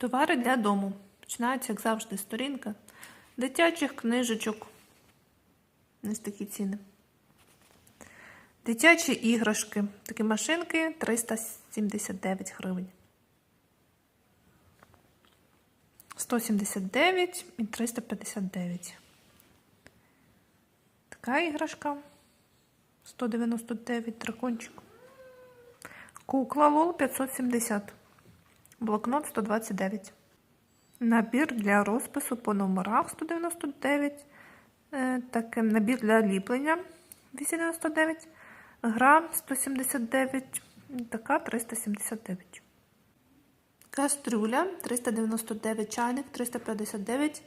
Товари для дому. Починається, як завжди, сторінка дитячих книжечок. Ось такі ціни. Дитячі іграшки. Такі машинки 379 гривень. 179 і 359. Така іграшка. 199 дракончик. Кукла Лол 570. Блокнот 129. Набір для розпису по номерах 199. Е, Таке набір для ліплення 299. Гра 179. Така 379. Кастрюля 399. Чайник 359.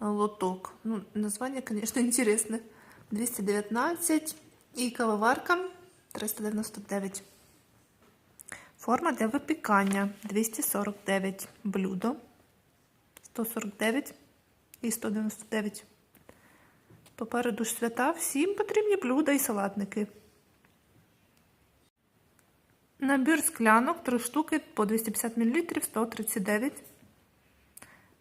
Лоток. Ну, название, конечно, интересное. 219. І кавоварка 399. Форма для випікання 249 блюдо 149 і 199. Попереду ж свята всім потрібні блюда і салатники. Набір склянок 3 штуки по 250 мл 139.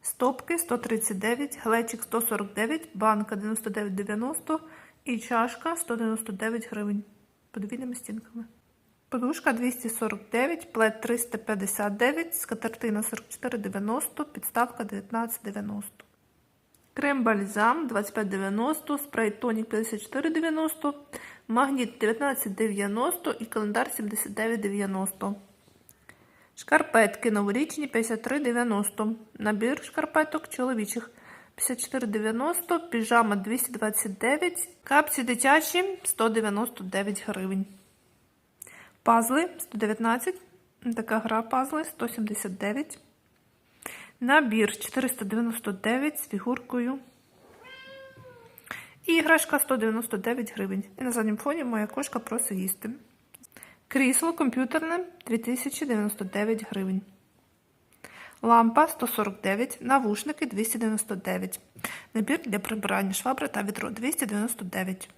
Стопки 139, глечик 149, банка 99,90 і чашка 199 гривень. Подвійними стінками. Подушка 249, плед 359, скатертина 44,90, підставка 19,90. Крем бальзам 25,90, спрей тонік 54,90, магніт 19,90 і календар 79,90. Шкарпетки новорічні 53,90. Набір шкарпеток чоловічих 54,90, піжама 229, капці дитячі 199 гривень. Пазли 119. Така гра пазли 179. Набір 499 з фігуркою. І іграшка 199 гривень. І на задньому фоні моя кошка просить їсти. Крісло комп'ютерне 2099 гривень. Лампа 149, навушники 299. Набір для прибирання швабри та відро 299.